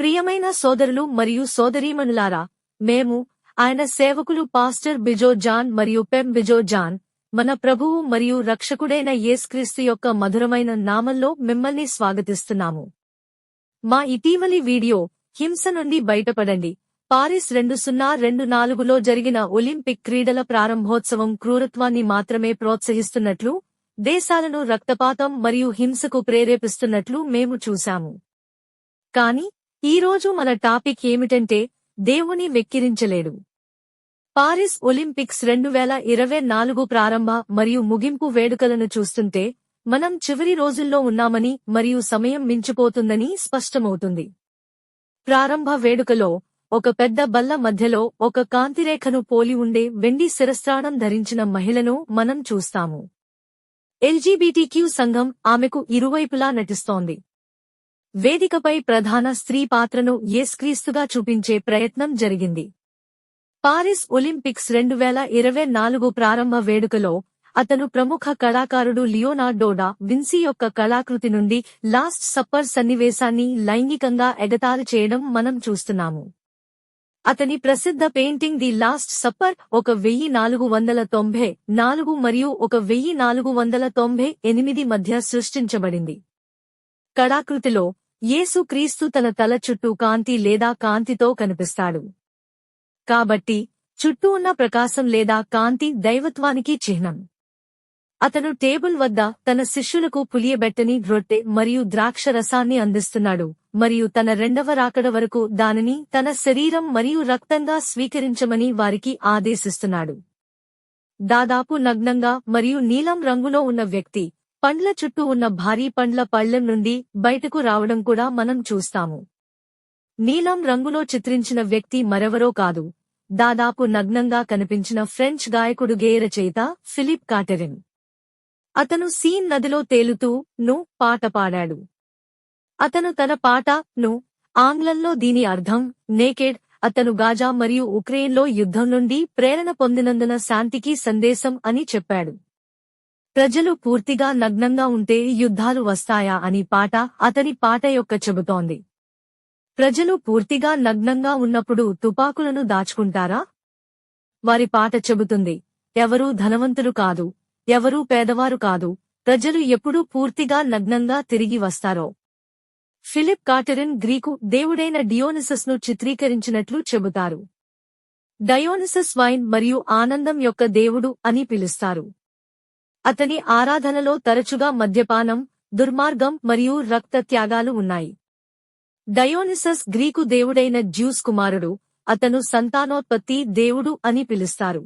ప్రియమైన సోదరులు మరియు సోదరీమణులారా మేము ఆయన సేవకులు పాస్టర్ బిజో జాన్ మరియు పెం బిజో జాన్ మన ప్రభువు మరియు రక్షకుడైన యేస్క్రీస్తు యొక్క మధురమైన నామంలో మిమ్మల్ని స్వాగతిస్తున్నాము. మా ఇటీవలి వీడియో హింస నుండి బయటపడండి. పారిస్ రెండు సున్నా రెండు నాలుగులో జరిగిన ఒలింపిక్ క్రీడల ప్రారంభోత్సవం క్రూరత్వాన్ని మాత్రమే ప్రోత్సహిస్తున్నట్లు దేశాలను రక్తపాతం మరియు హింసకు ప్రేరేపిస్తున్నట్లు మేము చూశాము. కాని ఈరోజు మన టాపిక్ ఏమిటంటే దేవుని వెక్కిరించలేడు. పారిస్ ఒలింపిక్స్ రెండు వేల ఇరవై నాలుగు ప్రారంభ మరియు ముగింపు వేడుకలను చూస్తుంటే మనం చివరి రోజుల్లో ఉన్నామని మరియు సమయం మించిపోతుందని స్పష్టమవుతుంది. ప్రారంభ వేడుకలో ఒక పెద్ద బల్ల మధ్యలో ఒక కాంతిరేఖను పోలి ఉండే వెండి శిరస్త్రాణం ధరించిన మహిళను మనం చూస్తాము. ఎల్జీబీటీక్యూ సంఘం ఆమెకు ఇరువైపులా నటిస్తోంది. వేదికపై ప్రధాన స్త్రీ పాత్రను యేస్క్రీస్తుగా చూపించే ప్రయత్నం జరిగింది. పారిస్ ఒలింపిక్స్ రెండు వేల ఇరవై నాలుగు ప్రారంభ వేడుకలో అతను ప్రముఖ కళాకారుడు లియోనార్డోడా విన్సీ యొక్క కళాకృతి నుండి లాస్ట్ సప్పర్ సన్నివేశాన్ని లైంగికంగా ఎగతారు చేయడం మనం చూస్తున్నాము. అతని ప్రసిద్ధ పెయింటింగ్ ది లాస్ట్ సప్పర్ ఒక వెయ్యి నాలుగు వందల తొంభై నాలుగు మరియు ఒక వెయ్యి నాలుగు వందల తొంభై ఎనిమిది మధ్య సృష్టించబడింది. కళాకృతిలో యేసు క్రీస్తు తన తల చుట్టూ కాంతి లేదా కాంతితో కనిపిస్తాడు. కాబట్టి చుట్టూ ఉన్న ప్రకాశం లేదా కాంతి దైవత్వానికి చిహ్నం. అతను టేబుల్ వద్ద తన శిష్యులకు పులియబెట్టని రొట్టె మరియు ద్రాక్ష రసాన్ని అందిస్తున్నాడు మరియు తన రెండవ రాకడ వరకు దానిని తన శరీరం మరియు రక్తంగా స్వీకరించమని వారికి ఆదేశిస్తున్నాడు. దాదాపు నగ్నంగా మరియు నీలం రంగులో ఉన్న వ్యక్తి పండ్ల చుట్టూ ఉన్న భారీ పండ్ల పళ్ళెం నుండి బయటకు రావడం కూడా మనం చూస్తాము. నీలం రంగులో చిత్రించిన వ్యక్తి మరెవరో కాదు. దాదాపు నగ్నంగా కనిపించిన ఫ్రెంచ్ గాయకుడు గేయ ఫిలిప్ కాటెరిన్. అతను సీన్ నదిలో తేలుతూ ను పాట పాడాడు. అతను తన పాట ను ఆంగ్లంలో దీని అర్థం నేకెడ్ అతను గాజా మరియు ఉక్రెయిన్లో యుద్ధం నుండి ప్రేరణ పొందినందున శాంతికి సందేశం అని చెప్పాడు. ప్రజలు పూర్తిగా నగ్నంగా ఉంటే యుద్ధాలు వస్తాయా అని పాట అతని పాట యొక్క చెబుతోంది. ప్రజలు పూర్తిగా నగ్నంగా ఉన్నప్పుడు తుపాకులను దాచుకుంటారా? వారి పాట చెబుతుంది. ఎవరూ ధనవంతులు కాదు. ఎవరూ పేదవారు కాదు. ప్రజలు ఎప్పుడూ పూర్తిగా నగ్నంగా తిరిగి వస్తారో. ఫిలిప్ కాటరిన్ గ్రీకు దేవుడైన డియోనిసస్ను చిత్రీకరించినట్లు చెబుతారు. డయోనిసస్ వైన్ మరియు ఆనందం యొక్క దేవుడు అని పిలుస్తారు. అతని ఆరాధనలో తరచుగా మద్యపానం దుర్మార్గం మరియు రక్త త్యాగాలు ఉన్నాయి. డయోనిసస్ గ్రీకు దేవుడైన జ్యూస్ కుమారుడు అతను సంతానోత్పత్తి దేవుడు అని పిలుస్తారు.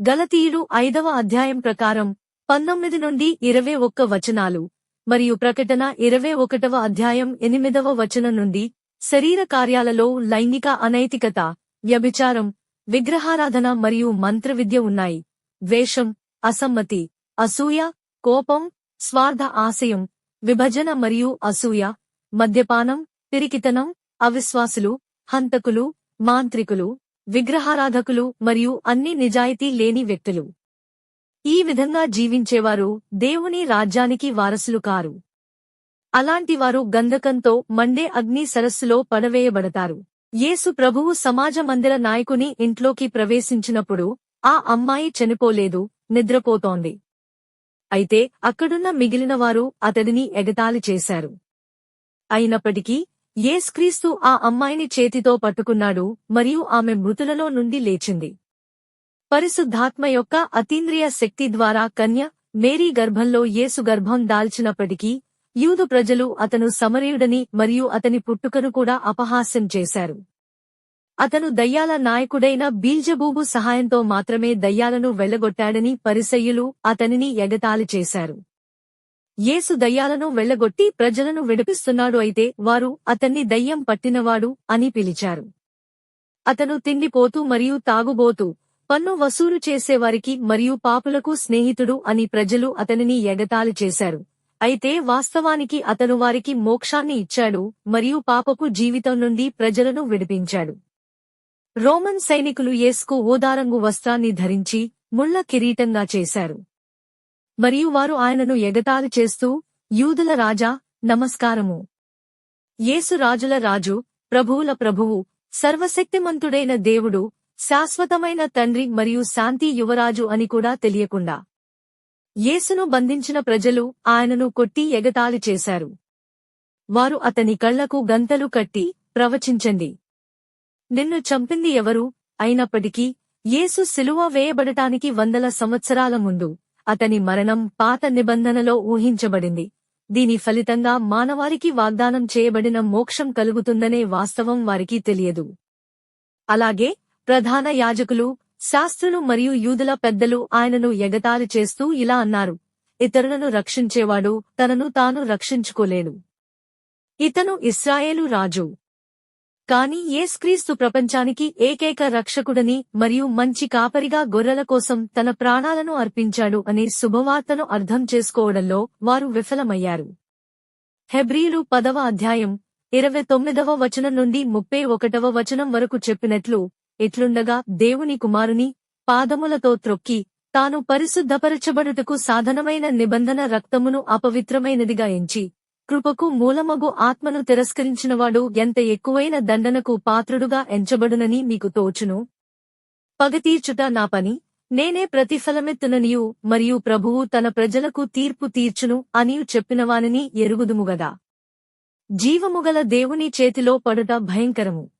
గలతీయుడు ఐదవ అధ్యాయం ప్రకారం పంతొమ్మిది నుండి ఇరవై ఒక్క వచనాలు మరియు ప్రకటన ఇరవై ఒకటవ అధ్యాయం ఎనిమిదవ వచనం నుండి శరీర కార్యాలలో లైంగిక అనైతికత వ్యభిచారం విగ్రహారాధన మరియు మంత్రవిద్య ఉన్నాయి. ద్వేషం అసమ్మతి అసూయ కోపం స్వార్థ ఆశయం విభజన మరియు అసూయ మద్యపానం పిరికితనం అవిశ్వాసులు హంతకులు మాంత్రికులు విగ్రహారాధకులు మరియు అన్ని నిజాయితీ లేని వ్యక్తులు. ఈ విధంగా జీవించేవారు దేవుని రాజ్యానికి వారసులు కారు. అలాంటివారు గంధకంతో మండే అగ్ని సరస్సులో పడవేయబడతారు. యేసు ప్రభువు సమాజ మందిర నాయకుని ఇంట్లోకి ప్రవేశించినప్పుడు ఆ అమ్మాయి చనిపోలేదు నిద్రపోతోంది. అయితే అక్కడున్న మిగిలినవారు అతడిని ఎగతాళి చేశారు. అయినప్పటికీ యేస్క్రీస్తు ఆ అమ్మాయిని చేతితో పట్టుకున్నాడు మరియు ఆమె మృతులలో నుండి లేచింది. పరిశుద్ధాత్మ యొక్క అతీంద్రియ శక్తి ద్వారా కన్య మేరీ గర్భంలో యేసు గర్భం దాల్చినప్పటికీ యూదు ప్రజలు అతను సమరయుడని మరియు అతని పుట్టుకను కూడా అపహాస్యం చేశారు. అతను దయ్యాల నాయకుడైన బీల్జబూబు సహాయంతో మాత్రమే దయ్యాలను వెళ్ళగొట్టాడని పరిసయ్యులు అతనిని ఎగతాళి చేశారు. యేసు దయ్యాలను వెళ్ళగొట్టి ప్రజలను విడిపిస్తున్నాడు అయితే వారు అతన్ని దయ్యం పట్టినవాడు అని పిలిచారు. అతను తిండిపోతూ మరియు తాగుబోతూ పన్ను వసూలు చేసేవారికి మరియు పాపులకు స్నేహితుడు అని ప్రజలు అతనిని ఎగతాళి చేశారు. అయితే వాస్తవానికి అతను వారికి మోక్షాన్ని ఇచ్చాడు మరియు పాపపు జీవితం నుండి ప్రజలను విడిపించాడు. రోమన్ సైనికులు యేసుకు ఓదారంగు వస్త్రాన్ని ధరించి ముళ్ళ కిరీటంగా చేశారు. మరియు వారు ఆయనను ఎగతాళి చేస్తూ యూదుల రాజా నమస్కారము. యేసు రాజుల రాజు ప్రభువుల ప్రభువు సర్వశక్తిమంతుడైన దేవుడు శాశ్వతమైన తండ్రి మరియు శాంతి యువరాజు అని కూడా తెలియకుండా. యేసును బంధించిన ప్రజలు ఆయనను కొట్టి ఎగతాళి చేశారు. వారు అతని కళ్ళకు గంతలు కట్టి ప్రవచించండి. నిన్ను చంపింది ఎవరు? అయినప్పటికీ యేసు సిలువ వేయబడటానికి వందల సంవత్సరాల ముందు అతని మరణం పాత నిబంధనలో ఊహించబడింది. దీని ఫలితంగా మానవారికి వాగ్దానం చేయబడిన మోక్షం కలుగుతుందనే వాస్తవం వారికి తెలియదు. అలాగే ప్రధాన యాజకులు శాస్త్రులు మరియు యూదుల పెద్దలు ఆయనను ఎగతాళి చేస్తూ ఇలా అన్నారు. ఇతరులను రక్షించేవాడు తనను తాను రక్షించుకోలేడు. ఇతను ఇస్రాయేలు రాజు. కాని యేస్క్రీస్తు ప్రపంచానికి ఏకైక రక్షకుడని మరియు మంచి కాపరిగా గొర్రెల కోసం తన ప్రాణాలను అర్పించాడు అనే శుభవార్తను అర్థం చేసుకోవడంలో వారు విఫలమయ్యారు. హెబ్రీలు పదవ అధ్యాయం ఇరవై తొమ్మిదవ వచనం నుండి ముప్పై ఒకటవ వచనం వరకు చెప్పినట్లు ఎట్లుండగా దేవుని కుమారుని పాదములతో త్రొక్కి తాను పరిశుద్ధపరచబడుటకు సాధనమైన నిబంధన రక్తమును అపవిత్రమైనదిగా ఎంచి కృపకు మూలమగు ఆత్మను తిరస్కరించినవాడు ఎంత ఎక్కువైన దండనకు పాత్రుడుగా ఎంచబడునని మీకు తోచును. పగతీర్చుట నా పని. నేనే ప్రతిఫలమెత్తుననియు మరియు ప్రభువు తన ప్రజలకు తీర్పు తీర్చును అనియు చెప్పినవానని ఎరుగుదుముగదా జీవముగల దేవుని చేతిలో పడుట భయంకరము.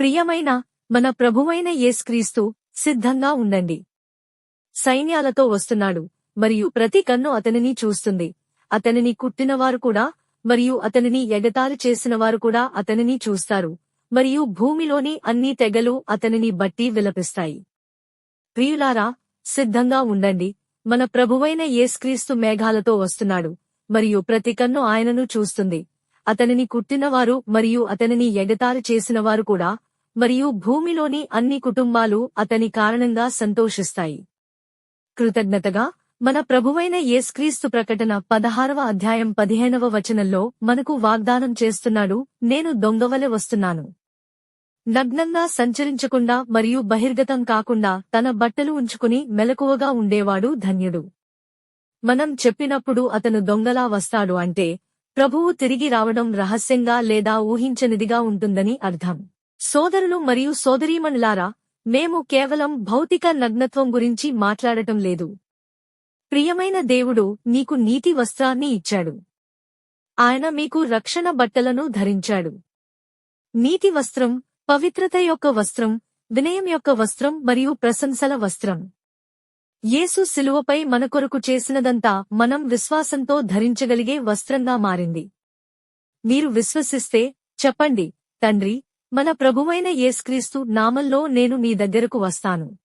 ప్రియమైన మన ప్రభువైన యేస్క్రీస్తు సిద్ధంగా ఉండండి. సైన్యాలతో వస్తున్నాడు మరియు ప్రతి కన్ను అతనిని చూస్తుంది. అతనిని కుట్టినవారు కూడా మరియు అతనిని ఎగతాళి చేసినవారు కూడా అతనిని చూస్తారు. మరియు భూమిలోని అన్ని తెగలు అతనిని బట్టి విలపిస్తాయి. ప్రియులారా సిద్ధంగా ఉండండి. మన ప్రభువైన యేస్క్రీస్తు మేఘాలతో వస్తున్నాడు. మరియు ప్రతి కన్ను ఆయనను చూస్తుంది. అతనిని కుట్టినవారు మరియు అతనిని ఎగతారు చేసినవారు కూడా మరియు భూమిలోని అన్ని కుటుంబాలు అతని కారణంగా సంతోషిస్తాయి. కృతజ్ఞతగా మన ప్రభువైన యేస్క్రీస్తు ప్రకటన పదహారవ అధ్యాయం పదిహేనవ వచనంలో మనకు వాగ్దానం చేస్తున్నాడు నేను దొంగవలె వస్తున్నాను. నగ్నంగా సంచరించకుండా మరియు బహిర్గతం కాకుండా తన బట్టలు ఉంచుకుని మెలకువగా ఉండేవాడు ధన్యుడు. మనం చెప్పినప్పుడు అతను దొంగలా వస్తాడు అంటే ప్రభువు తిరిగి రావడం రహస్యంగా లేదా ఊహించనిదిగా ఉంటుందని అర్థం. సోదరులు మరియు సోదరీమణులారా మేము కేవలం భౌతిక నగ్నత్వం గురించి మాట్లాడటం లేదు. ప్రియమైన దేవుడు నీకు నీతి వస్త్రాన్ని ఇచ్చాడు. ఆయన మీకు రక్షణ బట్టలను ధరించాడు. నీతి వస్త్రం పవిత్రత యొక్క వస్త్రం వినయం యొక్క వస్త్రం మరియు ప్రశంసల వస్త్రం. యేసు శిలువపై మన కొరకు చేసినదంతా మనం విశ్వాసంతో ధరించగలిగే వస్త్రంగా మారింది. మీరు విశ్వసిస్తే చెప్పండి తండ్రి మన ప్రభువైన యేస్క్రీస్తు నామంలో నేను నీ దగ్గరకు వస్తాను.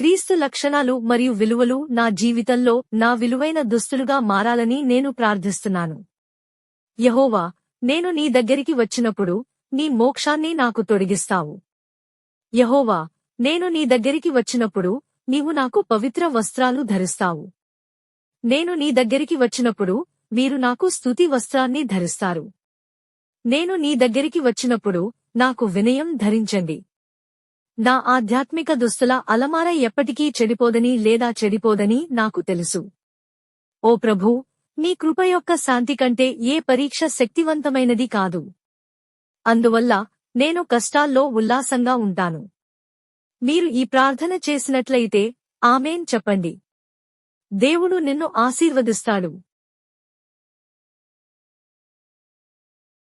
క్రీస్తు లక్షణాలు మరియు విలువలు నా జీవితంలో నా విలువైన దుస్తులుగా మారాలని నేను ప్రార్థిస్తున్నాను. యహోవా నేను నీ దగ్గరికి వచ్చినప్పుడు నీ మోక్షాన్ని నాకు తొడిగిస్తావు. యహోవా నేను నీ దగ్గరికి వచ్చినప్పుడు నీవు నాకు పవిత్ర వస్త్రాలు ధరిస్తావు. నేను నీ దగ్గరికి వచ్చినప్పుడు మీరు నాకు స్తుతి వస్త్రాన్ని ధరిస్తారు. నేను నీ దగ్గరికి వచ్చినప్పుడు నాకు వినయం ధరించండి. నా ఆధ్యాత్మిక దుస్తుల అలమార ఎప్పటికీ చెడిపోదని లేదా చెడిపోదని నాకు తెలుసు. ఓ ప్రభూ నీ కృప యొక్క శాంతి కంటే ఏ పరీక్ష శక్తివంతమైనది కాదు. అందువల్ల నేను కష్టాల్లో ఉల్లాసంగా ఉంటాను. మీరు ఈ ప్రార్థన చేసినట్లయితే ఆమెన్ చెప్పండి. దేవుడు నిన్ను ఆశీర్వదిస్తాడు.